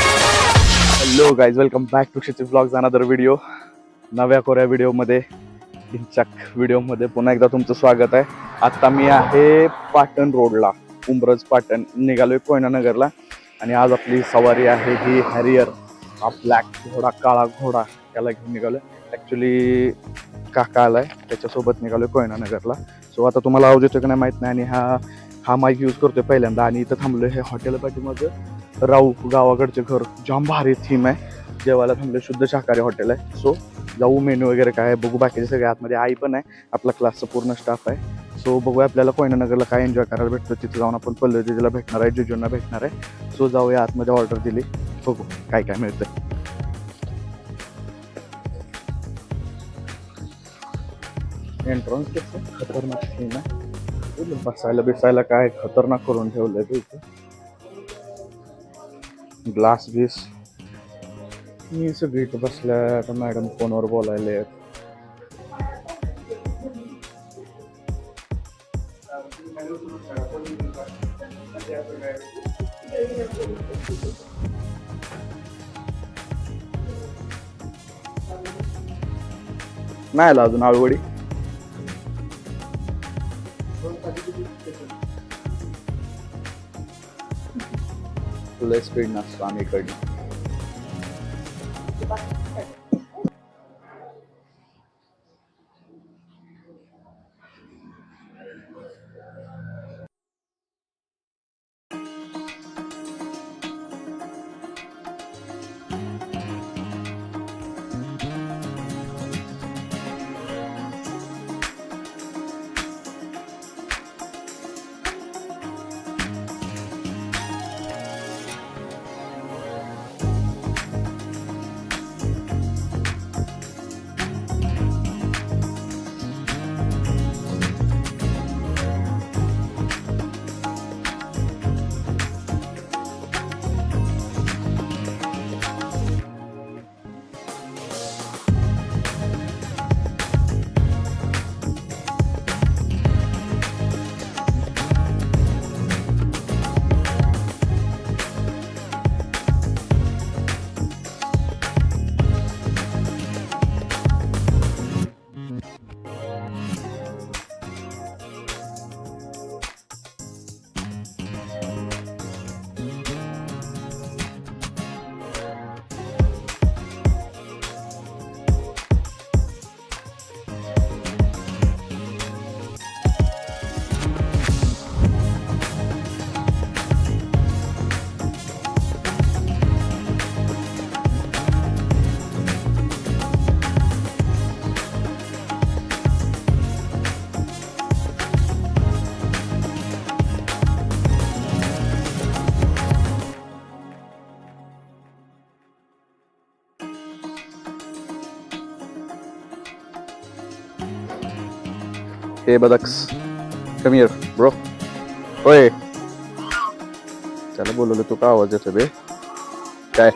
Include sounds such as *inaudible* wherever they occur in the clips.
Hello guys welcome back to Kshitij blogs another video नव्या कोऱ्या व्हिडिओमध्ये हिंचक व्हिडिओमध्ये पुन्हा एकदा तुमचं स्वागत आहे. आत्ता मी आहे पाटण रोडला उंब्रज पाटण निघालोय कोयनानगरला. आणि आज आपली सवारी आहे ही हॅरियर. हा ब्लॅक घोडा काळा घोडा त्याला घेऊन निघालोय. ॲक्च्युली काका आलाय. त्याच्यासोबत निघालोय कोयनानगरला. सो आता तुम्हाला आवाज येतो की नाही माहीत नाही. आणि हा हा माईक यूज करतोय पहिल्यांदा. आणि इथं थांबलोय हे हॉटेल पाठीमागं राऊ गावाकडचे घर. जाम भारी थीम आहे. जेवायला थांबले शुद्ध शाकाहारी हॉटेल आहे. सो जाऊ मेनू वगैरे काय आहे? बघू बाकीचे सगळे आतमध्ये. आई पण आहे. आपला क्लासचा पूर्ण स्टाफ आहे. सो बघूया आपल्याला कोयनानगरला काय एन्जॉय करायला भेटतं. तिथे जाऊन आपण पल्लवी दिदीला भेटणार आहे जुजूंना भेटणार आहे. सो जाऊया आतमध्ये ऑर्डर दिली. बघू काय काय मिळतं एंट्रन्स कसं? खतरनाक ना आहे. बसायला बिसायला काय खतरनाक करून ठेवलंय ते इथे. ग्लास बीस. मी सगळी इथं बसल्या आता मॅडम फोनवर बोलायले आहेत. नाही आला अजून आळवडी तुला स्पीड नसतो आम्ही इकडनं. Hey, बदक्स Come here, bro. Oi. त्याला बोलवलं तू का आवाज येतो बे काय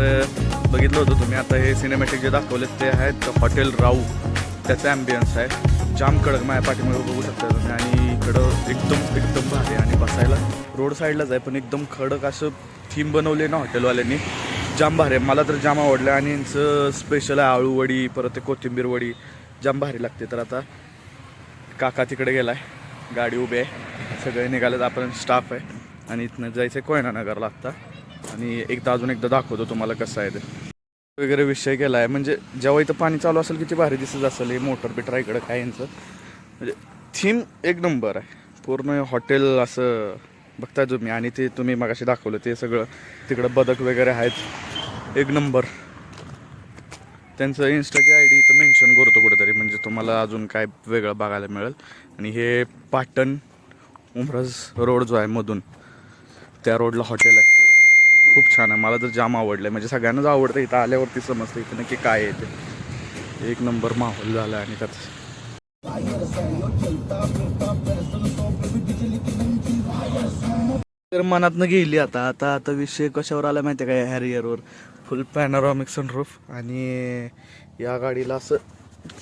गाईज तर बघितलं होतं तुम्ही. आता हे सिनेमॅटिक जे दाखवलेत ते आहेत हॉटेल राऊ त्याचं ॲम्बियन्स आहे. जाम कडक माझ्या पाठीमागे बघू शकता तुम्ही. आणि इकडं एकदम एकदम भारी आहे. आणि बसायला रोड साईडलाच आहे पण एकदम खडक असं थीम बनवले ना हॉटेलवाल्यांनी. जाम भारी आहे. मला तर जाम आवडलं आणि यांचं स्पेशल आहे आळू वडी परत ते कोथिंबीर वडी. जाम भारी लागते तर आता. काका तिकडे गेला आहे गाडी उभी आहे. सगळे निघालेत. आपण स्टाफ आहे. आणि इथनं जायचं आहे कोयना नगरला आत्ता आणि एकदा अजून एकदा दाखवतो तुम्हाला कसं आहे ते. वगैरे विषय केला आहे म्हणजे जेव्हा इथं पाणी चालू असेल किती भारी दिसत असेल हे मोटर बिटर इकडं काय यांचं. म्हणजे थीम एक नंबर आहे. पूर्ण हॉटेल असं बघताय तुम्ही आणि ते तुम्ही मगाशी दाखवलं ते सगळं तिकडं बदक वगैरे आहेत. एक नंबर त्यांचं इन्स्टाची आय डी इथं मेन्शन करतो कुठेतरी म्हणजे तुम्हाला अजून काय वेगळं बघायला मिळेल. आणि हे पाटण उमरज रोड जो आहे मधून त्या रोडला हॉटेल आहे. खूप छान आहे. मला तर जाम आवडलं आहे म्हणजे सगळ्यांनाच आवडतं इथं आल्यावरती समजतं इथं नक्की काय आहे ते. एक नंबर माहोल झाला आणि त्यात. तर मनातनं गेली आता. आता आता विषय कशावर आला माहिती आहे का हॅरियरवर? फुल पॅनोरॉमिक सनरूफ आणि या गाडीला असं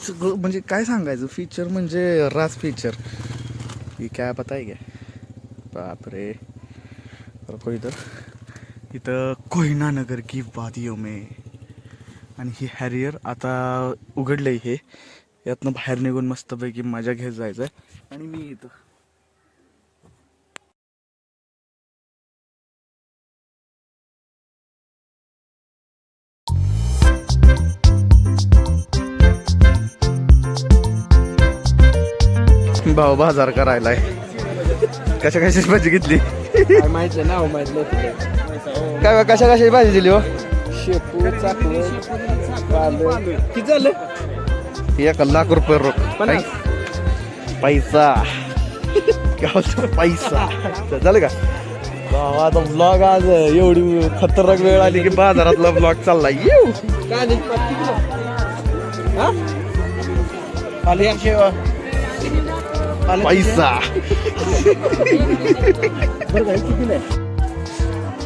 सगळं म्हणजे काय सांगायचं? फीचर म्हणजे रास फीचर ही काय पता आहे काय? बापरे. रखो इथं कोयना नगर की वादियो मे. आणि ही हॅरियर आता उघडलंय हे. यातनं बाहेर निघून मस्तपैकी मजा घेत जायचं आहे आणि मी इथं. भाऊ बाजार करायलाय कशा कशाची भाजी घेतली? काय माहिती नाव माहीत काय कशा कशाची भाजी दिली हो? शेपू किती झालं? एक लाख रुपये रोख. पैसा? पैसा. झालं का? आता ब्लॉग आज एवढी खतरनाक वेळ आली की बाजारातला ब्लॉग चालला येऊ. पैसा?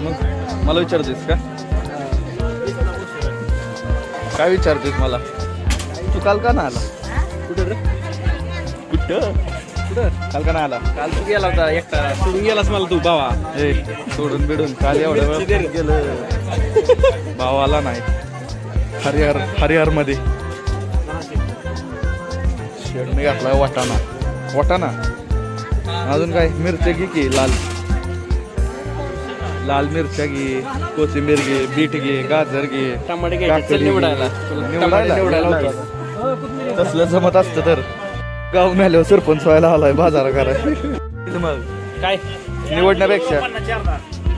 मग मला विचारतेस का? काय विचारतेस मला? तू काल का ना आला? कुठं रे? कुठं? कुठं? काल का नाही आला? काल तू गेला होता एकटा. सोडून गेलास मला तू बाबा ए सोडून बिडून. काल एवढं मिरची वेळ. गेलं. भावाला नाही. हरिहर हरिहरमध्ये शेडने घातलाय वाटाणा. वाटाणा? अजून काय? मिरच्या घे की? लाल? लाल मिरच्या घे कोथिंबीर घे बीट घे गाजर घे. टमाटे घ्यायचे चल. निवडायला. निवडायला. तसलं जमत असतं तर. गाव मेल्यावर सरपंच व्हायला आलाय बाजार करायला मग. काय? निवडण्यापेक्षा.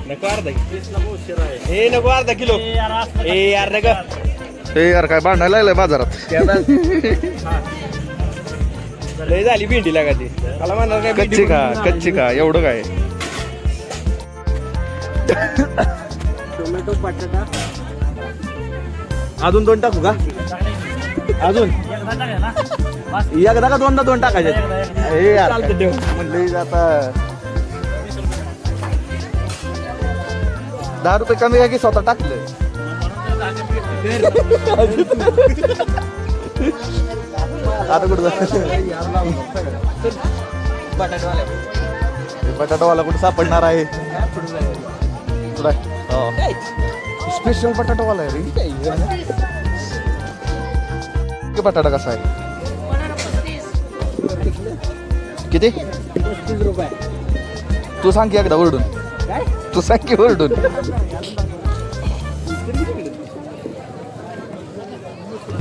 नको अर्धा हे नको अर्धा किलो. ए यार नका. हे यार काय भांडायला लागलंय बाजारात. *laughs* लय झाली भेंडी लागा ती मला म्हणणार काय कच्ची का कच्ची का एवढं काय? टोमॅटो बटाटा. अजून दोन टाकू का? अजून? एकदा का दोनदा दोन टाकायचे? हे म्हणले आता दहा रुपये कमी काय की स्वतः टाकलं आता कुठं बटाटावाल्या. बटाटावाला कुठं सापडणार आहे? स्पेशल बटाटावाला आहे रे. कि बटाटा कसा आहे? किती? तू सांग की एकदा ओरडून. काय तू सांग की ओरडून.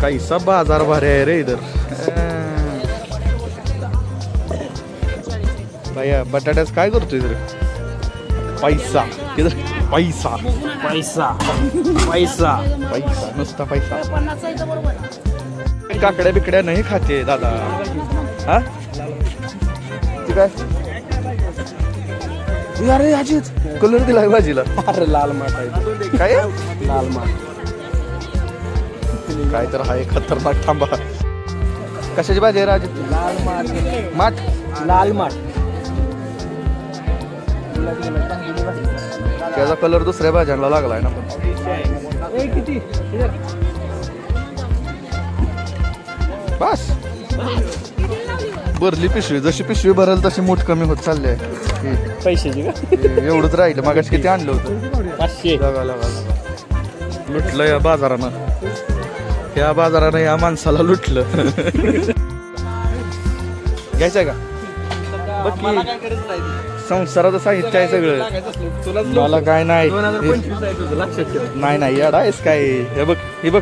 कैसा बाजार भारी आहे रे इधर. भैया बटाट्याच काय करतो इधर? पैसा. इधर. पैसा. पैसा. पैसा. पैसा नुसता पैसा. काकड्या बिकड्या नाही खाते दादा. हा? ती काय अरे अजित कलर दिलाय भाजीला. अरे लाल माठ आहे. काय? लाल माठ. काय तर आहे खतरनाक थांबा. कशाची भाजी आहे राज? लाल माठ. माठ? लाल माठ. त्याचा कलर दुसऱ्या भाज्यांना लागलाय ना. पण किती? बस. भरली पिशवी. जशी पिशवी भरेल तशी मूठ कमी होत चालली आहे. पैशाची एवढंच राहिलं. मग किती आणलं होतं? पाचशे. लुटलं या बाजारानं. या बाजारानं या माणसाला लुटलं. *laughs* घ्यायचंय का? संसाराचं साहित्य आहे सगळं. मला काय नाही. नाही नाही याडा आहेस काय? हे बघ हे बघ.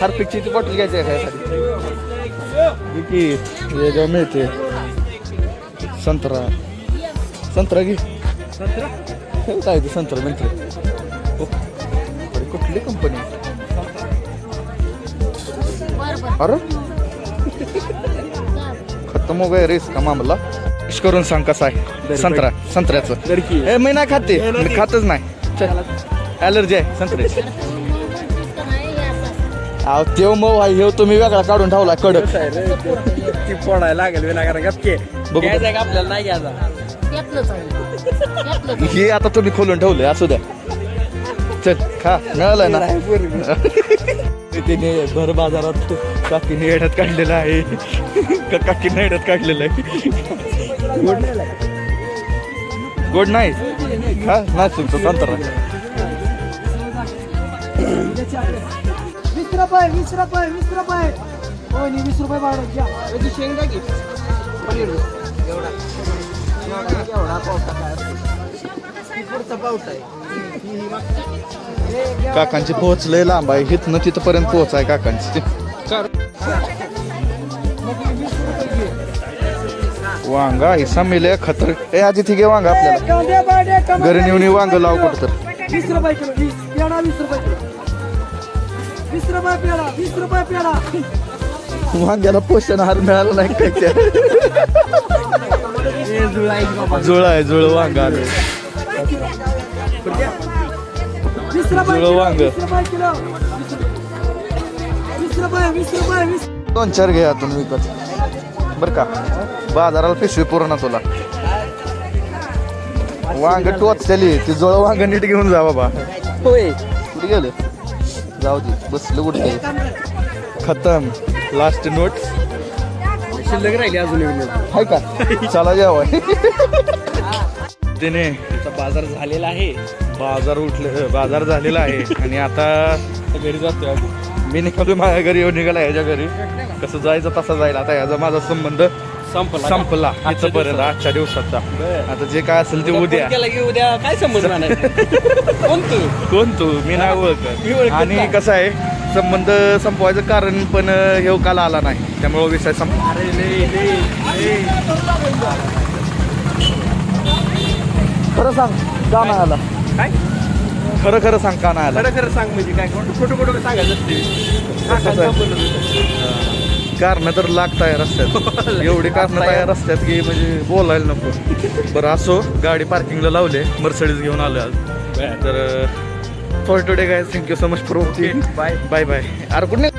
हार्पिकची ती बॉटल घ्यायची आहे काय की हे जेव्हा मिळते. संत्रा. संत्रा घे. काय ते संत्रा मिळते कुठली कंपनी अरे? खतम हो गया रे इसका मामला. टेस्ट करून सांग कसा आहे? संत्रा संत्र्याचं. ए मी नाही खाते मी खातच नाही. ॲलर्जी आहे संत्र्याची अहो तेव मऊ आहे हे तुम्ही वेगळा काढून ठेवला कडक. ती फोडायला लागेल विनाकारण गपके बघू. घ्यायचा का आपल्याला नाही घ्यायचा. हे आता तुम्ही खोलून ठेवलंय असू द्या. चल खा. मिळालंय ना? *laughs* तिने भर बाजारात काकीने येड्यात काढलेलं आहे. का *laughs* काकीने येड्यात काढलेलं आहे. गोड नाही खा नाही तुमचं संत्रा वीस रुपये वीस रुपये वीस रुपये हो नी वीस रुपये वाढत घ्या याची शेंगा घे. पनीर एवढा. एवढा पावसा काय? पुढचा पाऊस आहे. काकांची पोहोच लय लांब आहे. हिथनं तिथपर्यंत पोहोच आहे काकांची. वांगा हिस्सा मिले खतर. ए आजी ठीक आहे वांगा आपल्याला. घरी नेऊन वांग लाव. कुठं तर वीस रुपये किलो वीस पेडा वीस रुपये किलो. वीस रुपये पेडा वीस रुपये पेडा वांग्याला पोषण आहार मिळाला नाही काय त्या जुळ आहे जुळ वांगा जुळं वांग. दोन चार घे यातून विकत बर का? बाजाराला पिशवी पूर्ण तुला. वांग टोचलेली ती जुळ वांग नीट घेऊन जा बाबा. होय. कुठे गेलं? जाऊ दे बसलं कुठे? खतम. लास्ट नोट शिल्लक राहिली अजून हाय का? चला जेवाय. तिने त्याचा बाजार झालेला आहे. बाजार उठले बाजार झालेला आहे. आणि आता घरी जातोय मी निघालो माझ्या घरी येऊन निघाला ह्याच्या घरी. कसं जायचं तसा जाईल आता ह्याचा माझा संबंध संपला संपला. आजच्या दिवसाचा बरं. आता जे काय असेल ते उद्या. केला की उद्या काय संबंध *laughs* नाही कोण तू? कोण तू? मी नाही मी ओळखत. ओळखत आणि नाही. कसं आहे संबंध संपवायचं कारण पण हे काल आला नाही. त्यामुळे विषय संप अरे लय लय लय खरं सांग का नाही आला काय? खरं खरं सांग का नाही आला? खरं खरं सांग म्हणजे काय? खोटं खोटं खोटं सांगायचं असते. कारण तर लागताय रस्त्यात एवढी कारण तयार रस्त्यात की म्हणजे बोलायला नको. बरं असो गाडी पार्किंगला लावले मर्सडीज घेऊन आलो आज. तर for today guy thank you so much watching bye bye bye अरे कुठे